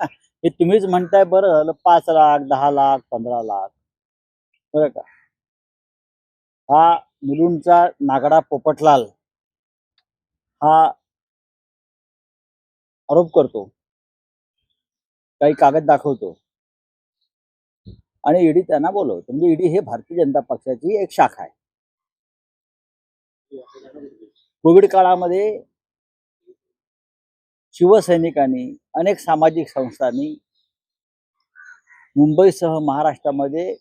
हे तुम्हीच म्हणताय बरं झालं पाच लाख दहा लाख पंधरा लाख. बरं का? हा मुलुंडचा नागडा पोपटलाल हा आरोप करतो. काही कागद दाखवतो. आणि ईडी त्यांना बोलवतो. म्हणजे ईडी हे भारतीय जनता पक्षाची एक शाखा आहे. कोविड काळामध्ये शिवसैनिकांनी अनेक सामाजिक संस्थांनी मुंबईसह महाराष्ट्रामध्ये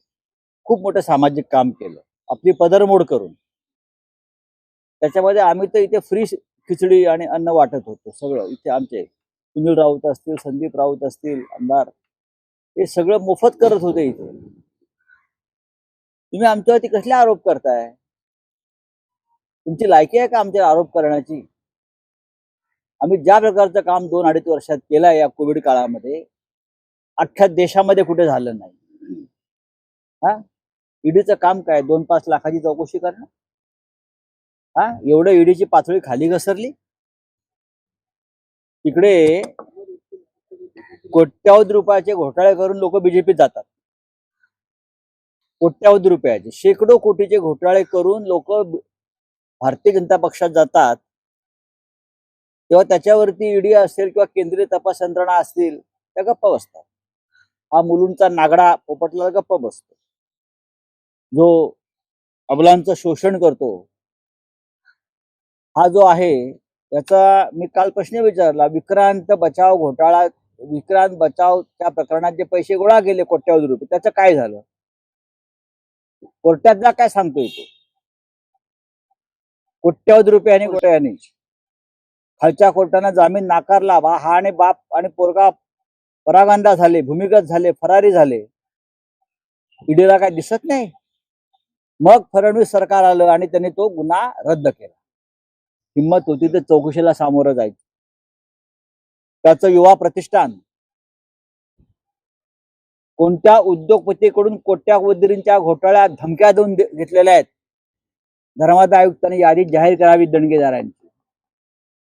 खूप मोठं सामाजिक काम केलं. आपली पदरमोड करून. त्याच्यामध्ये आम्ही तर इथे फ्री खिचडी आणि अन्न वाटत होतो सगळं. इथे आमचे सुनील राऊत असतील संदीप राऊत असतील आमदार हे सगळं मोफत करत होते इथे. तुम्ही आमच्यावरती कसले आरोप करताय? तुमची लायकी आहे का आमच्यावर आरोप करण्याची? आम्ही ज्या प्रकारचं काम दोन अडीच वर्षात केलं या कोविड काळामध्ये अख्ख्या देशामध्ये कुठे झालं नाही. हा? ईडीचं काम काय? दोन पाच लाखाची चौकशी करणं? हा? एवढं ईडीची पातळी खाली घसरली? तिकडे कोट्यावधी रुपयाचे घोटाळे करून लोक बीजेपीत जातात. कोट्यावधी रुपयाचे शेकडो कोटीचे घोटाळे करून लोक भारतीय जनता पक्षात जातात. तेव्हा त्याच्यावरती ईडी असेल किंवा केंद्रीय तपास यंत्रणा असतील त्या गप्पा बसतात. हा मुलूंचा नागडा पोपटला गप्पा बसतो. जो अबलांचं शोषण करतो हा जो आहे त्याचा मी काल प्रश्न विचारला विक्रांत बचाव घोटाळा विक्रांत बचाव त्या प्रकरणात जे पैसे गोळा केले कोट्यावधी रुपये त्याचं काय झालं? कोर्टातला काय सांगतोय तो? कोट्यावधी रुपये आणि कोट्याने खालच्या कोर्टानं जामीन नाकारला बा हा आणि बाप आणि पोरगा परागंदा झाले भूमिगत झाले फरारी झाले. ईडीला काय दिसत नाही? मग फडणवीस सरकार आलं आणि त्यांनी तो गुन्हा रद्द केला. हिंमत होती तर चौकशीला सामोरं जायचं. त्याचं युवा प्रतिष्ठान. कोणत्या उद्योगपतीकडून कोट्यावधींच्या घोटाळ्यात धमक्या देऊन घेतलेल्या आहेत? धर्मादाय आयुक्तांनी यादी जाहीर करावी दणगेदारांची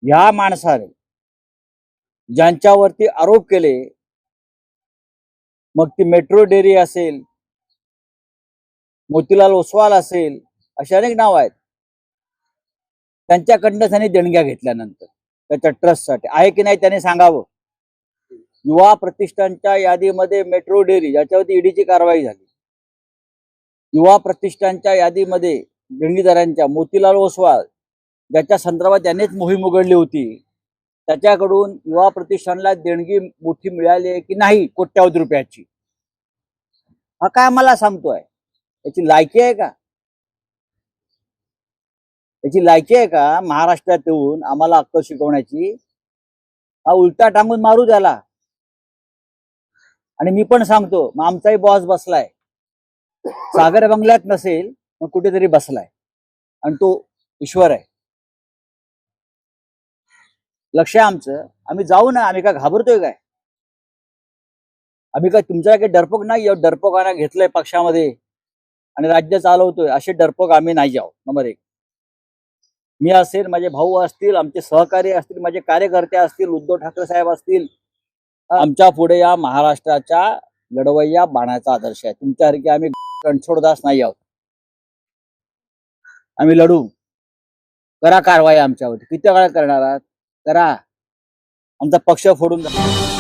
ह्या माणसाने ज्यांच्यावरती आरोप केले मग ती मेट्रो डेअरी असेल मोतीलाल ओसवाल असेल अशी अनेक नाव आहेत. त्यांच्याकडनं त्यांनी देणग्या घेतल्यानंतर त्याच्या ट्रस्टसाठी. आहे की नाही त्यांनी सांगावं? युवा प्रतिष्ठानच्या यादीमध्ये मेट्रो डेअरी ज्याच्यावरती ईडीची कारवाई झाली. युवा प्रतिष्ठानच्या यादीमध्ये देणगीदारांच्या मोतीलाल ओसवाल ज्याच्या संदर्भात त्यांनीच मोहीम उघडली होती. त्याच्याकडून युवा प्रतिष्ठानला देणगी मोठी मिळाली आहे की नाही कोट्यावधी रुपयाची? हा काय मला सांगतोय? याची लायकी आहे का? याची लायकी आहे का? महाराष्ट्रात येऊन आम्हाला अक्कल शिकवण्याची? हा उलटा टांगून मारू त्याला. आणि मी पण सांगतो मग आमचाही बॉस बसलाय. सागर बंगल्यात नसेल मग कुठेतरी बसलाय. आणि तो ईश्वर आहे. लक्ष आहे आमचं. आम्ही जाऊ ना आम्ही काय घाबरतोय काय? आम्ही काय तुमच्या काही डरपोक नाही आहोत डरपोकांना घेतलंय पक्षामध्ये. आणि राज्य चालवतोय. असे डरपोक आम्ही नाही जाऊ. नंबर एक. मी असेल माझे भाऊ असतील आमचे सहकारी असतील माझे कार्यकर्ते असतील उद्धव ठाकरे साहेब असतील आमच्या पुढे या महाराष्ट्राच्या लढवय्या बाणाचा आदर्श आहे. तुमच्यासारखे आम्ही कणछोडदास नाही आहोत. आम्ही लढू. करा कारवाई आमच्यावरती. किती वेळा करणार आहात? करा. आमचा पक्ष फोडून जा.